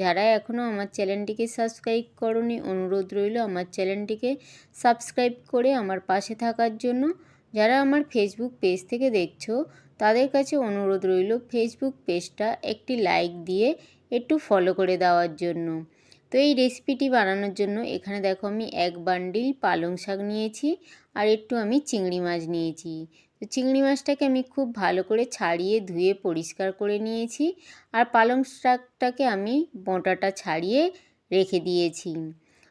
যারা এখনও আমার চ্যানেলটিকে সাবস্ক্রাইব করনি, অনুরোধ রইল আমার চ্যানেলটিকে সাবস্ক্রাইব করে আমার পাশে থাকার জন্য। যারা আমার ফেসবুক পেজ থেকে দেখছ, তাদের কাছে অনুরোধ রইল ফেসবুক পেজটা একটি লাইক দিয়ে একটু ফলো করে দেওয়ার জন্য। তো এই রেসিপিটি বানানোর জন্য এখানে দেখো আমি এক বান্ডিল পালং শাক নিয়েছি আর একটু আমি চিংড়ি মাছ নিয়েছি। তো চিংড়ি মাছটাকে আমি খুব ভালো করে ছাড়িয়ে ধুয়ে পরিষ্কার করে নিয়েছি আর পালং শাকটাকে আমি বোঁটাটা ছাড়িয়ে রেখে দিয়েছি।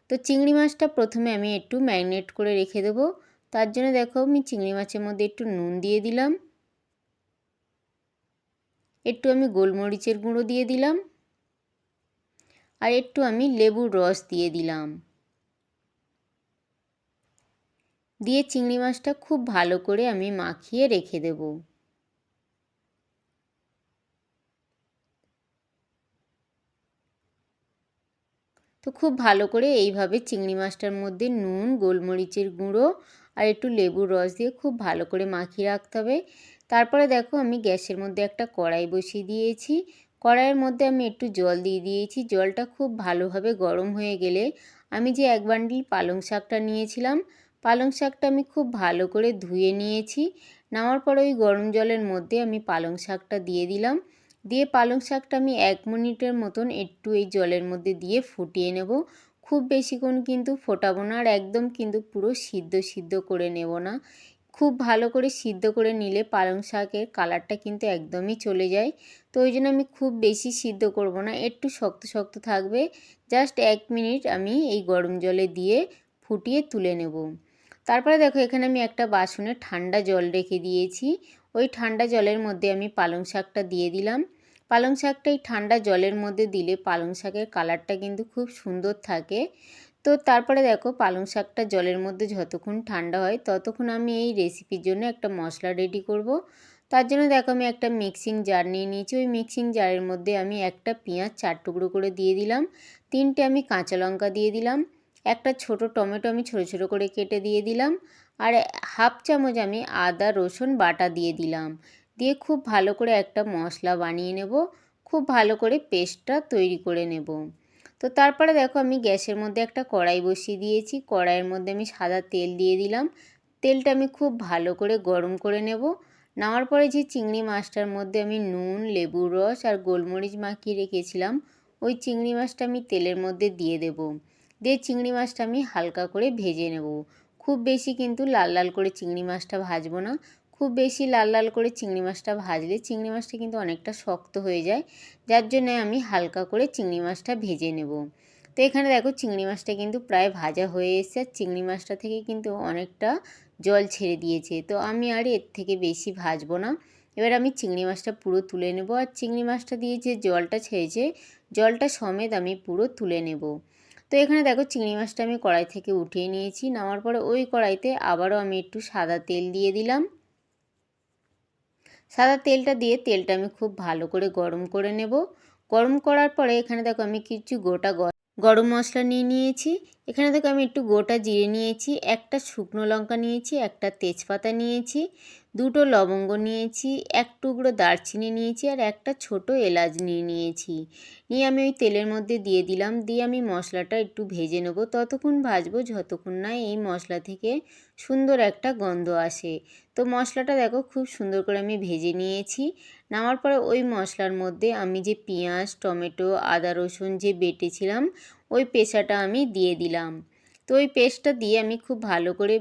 তো চিংড়ি মাছটা প্রথমে আমি একটু ম্যারিনেট করে রেখে দেবো। তার জন্য দেখো আমি চিংড়ি মাছের মধ্যে একটু নুন দিয়ে দিলাম। একটু আমি গোলমরিচের গুঁড়ো দিয়ে দিলাম। আর একটু আমি লেবুর রস দিয়ে দিলাম। দিয়ে চিংড়ি মাছটা খুব ভালো করে আমি মাখিয়ে রেখে দেব। তো খুব ভালো করে এইভাবে চিংড়ি মাছটার মধ্যে নুন, গোলমরিচের গুঁড়ো আর একটু লেবুর রস দিয়ে খুব ভালো করে মাখিয়ে রাখতে হবে। তারপরে দেখো আমি গ্যাসের মধ্যে একটা কড়াই বসিয়ে দিয়েছি। কড়াইয়ের মধ্যে আমি একটু জল দিয়ে দিয়েছি। জলটা খুব ভালোভাবে গরম হয়ে গেলে আমি যে এক বান্ডিল পালং শাকটা নিয়েছিলাম, পালং শাকটা আমি খুব ভালো করে ধুয়ে নিয়েছি। নেওয়ার পরে ওই গরম জলের মধ্যে আমি পালং শাকটা দিয়ে দিলাম। দিয়ে পালং শাকটা আমি এক মিনিটের মতন একটু এই জলের মধ্যে দিয়ে ফুটিয়ে নেব। খুব বেশিক্ষণ কিন্তু ফোটাবো না আর একদম কিন্তু পুরো সিদ্ধ সিদ্ধ করে নেব না। খুব ভালো করে সিদ্ধ করে নিলে পালং শাকের কালারটা কিন্তু একদমই চলে যায়। তো ওই জন্য আমি খুব বেশি সিদ্ধ করব না, একটু শক্ত শক্ত থাকবে। জাস্ট এক মিনিট আমি এই গরম জলে দিয়ে ফুটিয়ে তুলে নেব। তারপরে দেখো এখানে আমি একটা বাসনে ঠান্ডা জল রেখে দিয়েছি। ওই ঠান্ডা জলের মধ্যে আমি পালং শাকটা দিয়ে দিলাম। পালং শাকটা এই ঠান্ডা জলের মধ্যে দিলে পালং শাকের কালারটা কিন্তু খুব সুন্দর থাকে। তো তারপরে দেখো পালং শাকটা জলের মধ্যে যতক্ষণ ঠান্ডা হয় ততক্ষণ আমি এই রেসিপির জন্য একটা মশলা রেডি করব। তার জন্য দেখো আমি একটা মিক্সিং জার নিয়ে নিয়েছি। ওই মিক্সিং জারের মধ্যে আমি একটা পেঁয়াজ চার টুকরো করে দিয়ে দিলাম। তিনটে আমি কাঁচা লঙ্কা দিয়ে দিলাম। একটা ছোট টমেটো আমি ছোটো ছোটো করে কেটে দিয়ে দিলাম। আর হাফ চামচ আমি আদা, রসুন, বাটা দিয়ে দিলাম। দিয়ে খুব ভালো করে একটা মশলা বানিয়ে নেব। খুব ভালো করে পেস্টটা তৈরি করে নেব। তো তারপরে দেখো আমি গ্যাসের মধ্যে একটা কড়াই বসিয়ে দিয়েছি। কড়াইয়ের মধ্যে আমি সাদা তেল দিয়ে দিলাম। তেলটা আমি খুব ভালো করে গরম করে নেব। নেওয়ার পরে যে চিংড়ি মাছটার মধ্যে আমি নুন, লেবুর রস আর গোলমরিচ মাখিয়ে রেখেছিলাম, ওই চিংড়ি মাছটা আমি তেলের মধ্যে দিয়ে দেবো। দিয়ে চিংড়ি মাছটা আমি হালকা করে ভেজে নেব। খুব বেশি কিন্তু লাল লাল করে চিংড়ি মাছটা ভাজবো না। খুব বেশি লাল লাল করে চিংড়ি মাছটা ভাজলে চিংড়ি মাছটা কিন্তু অনেকটা শক্ত হয়ে যায়। যার জন্য আমি হালকা করে চিংড়ি মাছটা ভেজে নেব। তো এখানে দেখো চিংড়ি মাছটা কিন্তু প্রায় ভাজা হয়ে এসছে আর চিংড়ি মাছটা থেকে কিন্তু অনেকটা জল ছেড়ে দিয়েছে। তো আমি আর এর থেকে বেশি ভাজবো না। এবার আমি চিংড়ি মাছটা পুরো তুলে নেব আর চিংড়ি মাছটা দিয়ে যে জলটা ছেড়েছে, জলটা সমেত আমি পুরো তুলে নেব। তো এখানে দেখো চিংড়ি মাছটা আমি কড়াই থেকে উঠিয়ে নিয়েছি। নামার পরে ওই কড়াইতে আবারও আমি একটু সাদা তেল দিয়ে দিলাম। সাদা তেলটা দিয়ে তেলটা আমি খুব ভালো করে গরম করে নেব। গরম করার পরে এখানে দেখো আমি কিছু গোটা গরম মশলা নিয়ে নিয়েছি। এখানে দেখো আমি একটু গোটা জিরে নিয়েছি, একটা শুকনো লঙ্কা নিয়েছি, একটা তেজপাতা নিয়েছি, দুটো লবঙ্গ নিয়েছি, এক টুকরো দারচিনি নিয়েছি আর একটা ছোট এলাচ নিয়ে নিয়েছি। নিয়ে আমি ওই তেলের মধ্যে দিয়ে দিলাম, দিয়ে আমি মশলাটা একটু ভেজে নেব। ততক্ষণ ভাজবো, যতক্ষণ না এই মশলা থেকে সুন্দর একটা গন্ধ আসে। তো মশলাটা দেখো খুব সুন্দর করে আমি ভেজে নিয়েছি। নামার পরে ওই মশলার মধ্যে আমি যে পেঁয়াজ, টমেটো, আদা, রসুন যে বেটেছিলাম ওই পেশাটা আমি দিয়ে দিলাম। তো ওই পেস্টটা দিয়ে আমি খুব ভালো করে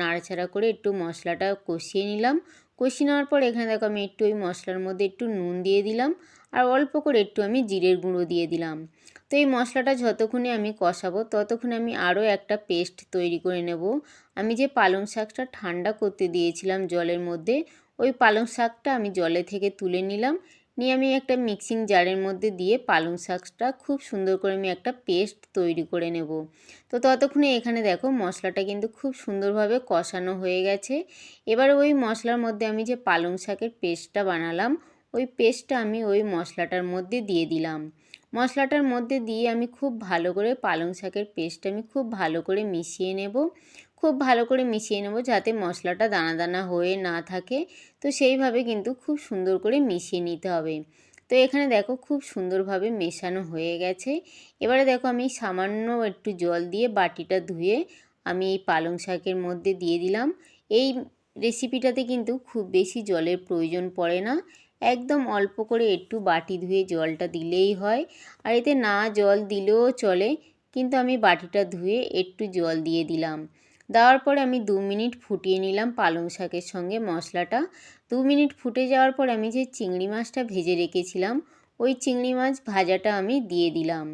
নাড়াচাড়া করে একটু মশলাটা কষিয়ে নিলাম। কষিয়ে নেওয়ার পর এখানে দেখো আমি একটু ওই মশলার মধ্যে একটু নুন দিয়ে দিলাম আর অল্প করে একটু আমি জিরের গুঁড়ো দিয়ে দিলাম। তো এই মশলাটা যতক্ষণে আমি কষাবো ততক্ষণে আমি আরও একটা পেস্ট তৈরি করে নেব। আমি যে পালং শাকটা ঠান্ডা করতে দিয়েছিলাম জলের মধ্যে, ওই পালং শাকটা আমি জলে থেকে তুলে নিলাম। নিয়ে আমি একটা মিক্সিং জারের মধ্যে দিয়ে পালং শাকটা খুব সুন্দর করে আমি একটা পেস্ট তৈরি করে নেব। তো ততক্ষণে এখানে দেখো মশলাটা কিন্তু খুব সুন্দরভাবে কষানো হয়ে গেছে। এবার ওই মশলার মধ্যে আমি যে পালং শাকের পেস্টটা বানালাম, ওই পেস্টটা আমি ওই মশলাটার মধ্যে দিয়ে দিলাম। মশলাটার মধ্যে দিয়ে আমি খুব ভালো করে পালং শাকের পেস্ট আমি খুব ভালো করে মিশিয়ে নেব। খুব ভালো করে মিশিয়ে নেব যাতে মশলাটা দানা দানা হয়ে না থাকে। তো সেইভাবে কিন্তু খুব সুন্দর করে মিশিয়ে নিতে হবে। তো এখানে দেখো খুব সুন্দরভাবে মেশানো হয়ে গেছে। এবারে দেখো আমি সামান্য একটু জল দিয়ে বাটিটা ধুয়ে আমি এই পালং শাকের মধ্যে দিয়ে দিলাম। এই রেসিপিটাতে কিন্তু খুব বেশি জলের প্রয়োজন পড়ে না। একদম অল্প করে একটু বাটি ধুয়ে জলটা দিলেই হয়। আর এতে না জল দিলেও চলে, কিন্তু আমি বাটিটা ধুয়ে একটু জল দিয়ে দিলাম। দেওয়ার পরে আমি দু মিনিট ফুটিয়ে নিলাম পালং শাকের সঙ্গে মশলাটা। দু মিনিট ফুটে যাওয়ার পর আমি যে চিংড়ি মাছটা ভেজে রেখেছিলাম, ওই চিংড়ি মাছ ভাজাটা আমি দিয়ে দিলাম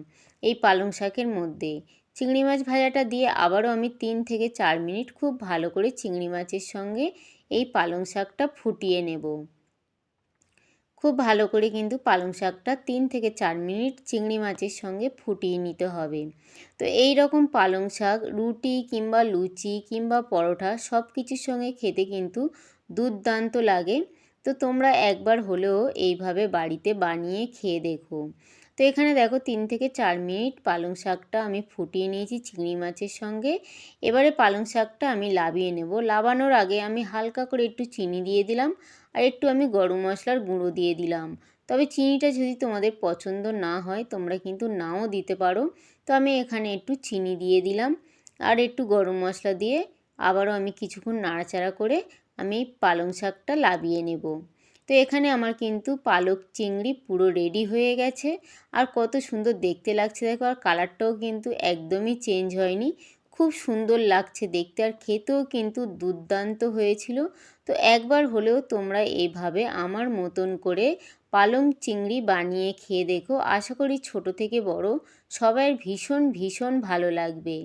এই পালং শাকের মধ্যে। চিংড়ি মাছ ভাজাটা দিয়ে আবারও আমি তিন থেকে চার মিনিট খুব ভালো করে চিংড়ি মাছের সঙ্গে এই পালং শাকটা ফুটিয়ে নেব। খুব ভালো করে কিন্তু পালং শাকটা তিন থেকে চার মিনিট চিংড়ি মাছের সঙ্গে ফুটিয়ে নিতে হবে। তো এই রকম পালং শাক, রুটি কিংবা লুচি কিংবা পরোটা সব কিছুর সঙ্গে খেতে কিন্তু দুর্দান্ত লাগে। তো তোমরা একবার হলেও এইভাবে বাড়িতে বানিয়ে খেয়ে দেখো। তো এখানে দেখো তিন থেকে চার মিনিট পালং শাকটা আমি ফুটিয়ে নিয়েছি চিংড়ি মাছের সঙ্গে। এবারে পালং শাকটা আমি লাবিয়ে নেব। লাবানোর আগে আমি হালকা করে একটু চিনি দিয়ে দিলাম আর একটু আমি গরম মশলার গুঁড়ো দিয়ে দিলাম। তবে চিনিটা যদি তোমাদের পছন্দ না হয় তোমরা কিন্তু নাও দিতে পারো। তো আমি এখানে একটু চিনি দিয়ে দিলাম আর একটু গরম মশলা দিয়ে আবারও আমি কিছুক্ষণ নাড়াচাড়া করে আমি পালং শাকটা লাবিয়ে নেব। তো এখানে আমার কিন্তু পালক চিংড়ি পুরো রেডি হয়ে গেছে। আর কত সুন্দর দেখতে লাগছে, দেখো, আর কালারটাও কিন্তু একদমই চেঞ্জ হয়নি। খুব সুন্দর লাগছে দেখতে, আর খেতেও কিন্তু দুর্দান্ত হয়েছিল। তো একবার হলেও তোমরা এইভাবে আমার মতন করে পালং চিংড়ি বানিয়ে খেয়ে দেখো। আশা করি ছোট থেকে বড় সবার ভীষণ ভীষণ ভালো লাগবে।